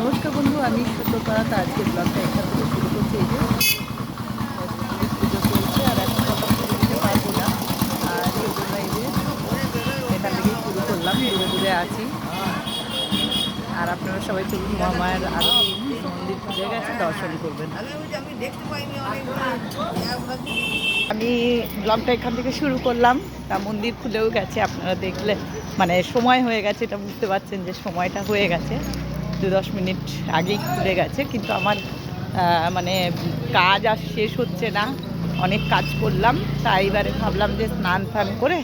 নমস্কার বন্ধু, আমি সুপ্রভাত আজকে ব্লগটা এখান থেকে শুরু করছি। এই যে পুজো চলছে, আর এখন কথা শুরু করতে পারব না। আর এই জন্য এখান থেকেই শুরু করলাম। দূরে দূরে আছি। আর আপনারা সবাই চলুন, মহামায়ের আরও মন্দির খুঁজে গেছে, দর্শন করবেন। আমি ব্লগটা এখান থেকে শুরু করলাম। তা মন্দির খুলেও গেছে, আপনারা দেখলে। মানে সময় হয়ে গেছে, এটা বুঝতে পারছেন যে সময়টা হয়ে গেছে। দু দশ মিনিট আগেই খুলে গেছে, কিন্তু আমার মানে কাজ আর শেষ হচ্ছে না। অনেক কাজ করলাম, তাই এবারে ভাবলাম যে স্নান ফান করে,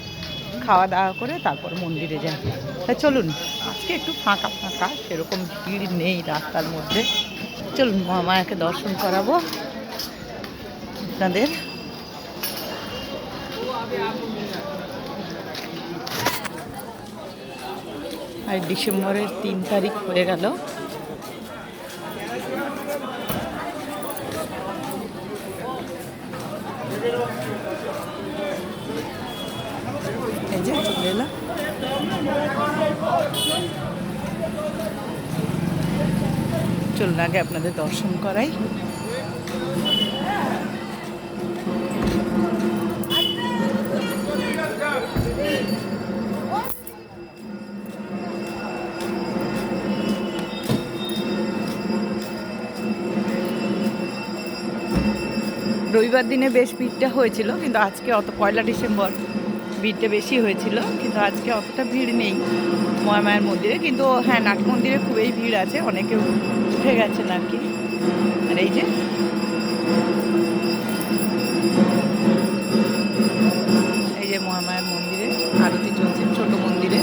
খাওয়া দাওয়া করে তারপর মন্দিরে যাই। তা চলুন, আজকে একটু ফাঁকা ফাঁকা, সেরকম ভিড় নেই রাস্তার মধ্যে। চলুন, মহামায়াকে দর্শন করাবো আপনাদের। আর ডিসেম্বরের তিন তারিখ হয়ে গেল। চলে আগে আপনাদের দর্শন করাই। রবিবার দিনে বেশ ভিড়টা হয়েছিল, কিন্তু আজকে অত পয়লা ডিসেম্বর ভিড়টা বেশি হয়েছিল, কিন্তু আজকে অতটা ভিড় নেই মহামায়ের মন্দিরে, কিন্তু হ্যাঁ নাট মন্দিরে খুবই ভিড় আছে অনেকে উঠে গেছেন আর কি। আর এই যে এই যে মহামায়ার মন্দিরে, আরতি চলছে, ছোট মন্দিরে।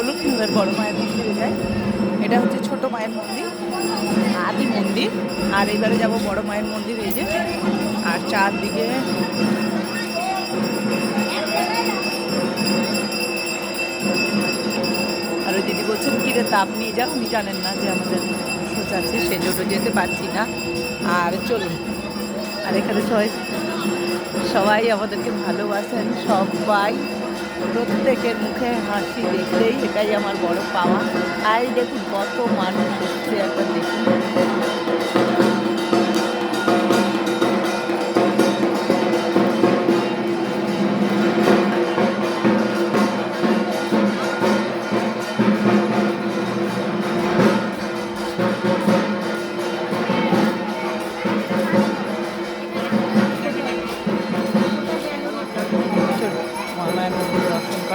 চলুন, এবার বড় মায়ের মন্দিরে যাই। এটা হচ্ছে ছোট মায়ের মন্দির, আদি মন্দির। আর এবারে যাব বড় মায়ের মন্দির, এই যে। আর চারদিকে আর ওই দিদি বলছেন, কিরে, তাপ নিয়ে যাও। উনি জানেন না যে আমাদের সোচ আছে সেই জন্য যেতে পারছি না। আর চলুন। আর এখানে সবাই সবাই আমাদেরকে ভালোবাসেন, সবাই। প্রত্যেকের মুখে হাসি দেখলেই এটাই আমার বড় পাওয়া। আর দেখুন, কত মানুষ হচ্ছে একবার দেখুন।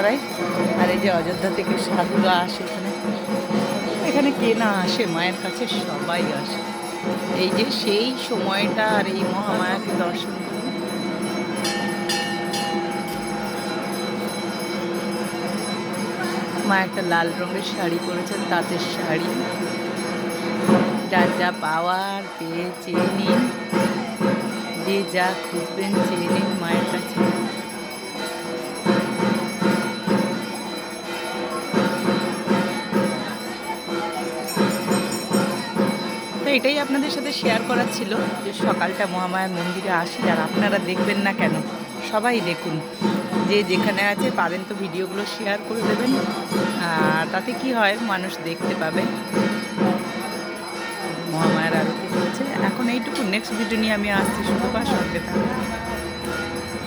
করাই আর এই যে অযোধ্যা থেকে সাধুরা আসে এখানে। এখানে কে না আসে? মায়ের কাছে সবাই আসে। এই যে সেই সময়টা আর এই মহামায়াকে দর্শন। মা একটা লাল রঙের শাড়ি পরেছেন, তাঁতের শাড়ি। যার যা পাওয়ার পেয়ে চেয়ে নিন। যে যা খুঁজবেন চেয়ে নিন মায়ের কাছে। এটাই আপনাদের সাথে শেয়ার করার ছিল যে সকালটা মহামায়ার মন্দিরে আসি আর আপনারা দেখবেন না কেন? সবাই দেখুন। যে যেখানে আছে পারেন তো ভিডিওগুলো শেয়ার করে দেবেন। আর তাতে কি হয়, মানুষ দেখতে পাবে। মহামায়ার আরতি চলছে এখন এইটুকু। নেক্সট ভিডিও নিয়ে আমি আসছি শুধু বা সঙ্গে থাকব